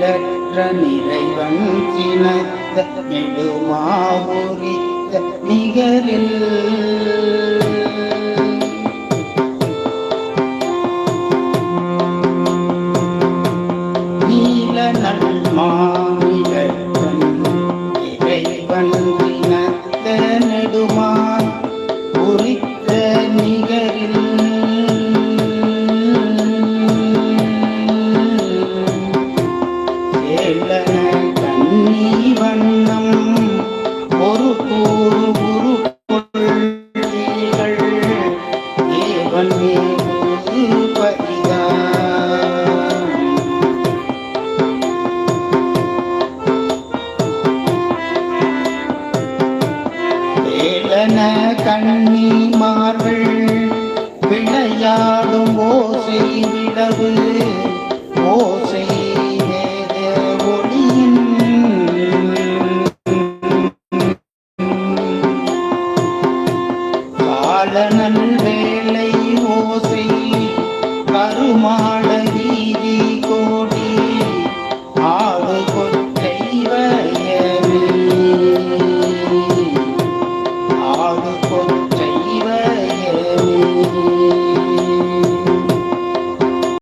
ஈடற்ற நிறைவன் சினத்த நெடுமாவுரித்த நிகரில். நீல நல்மானிடத்தன் இறைவன் தினத்த நெடுமான் குறித்த ஏலன கண்ணி வண்ணம் ஒரு கூறு குரு கொள்கைகள் ஏவன் மேகு விளையாடும் ஓசை விடவு ஓசை காலனன் வேலை ஓசை கருமாள நீதி கோடி ஆடு கொட்டை வயவே ஆடு கொட்டை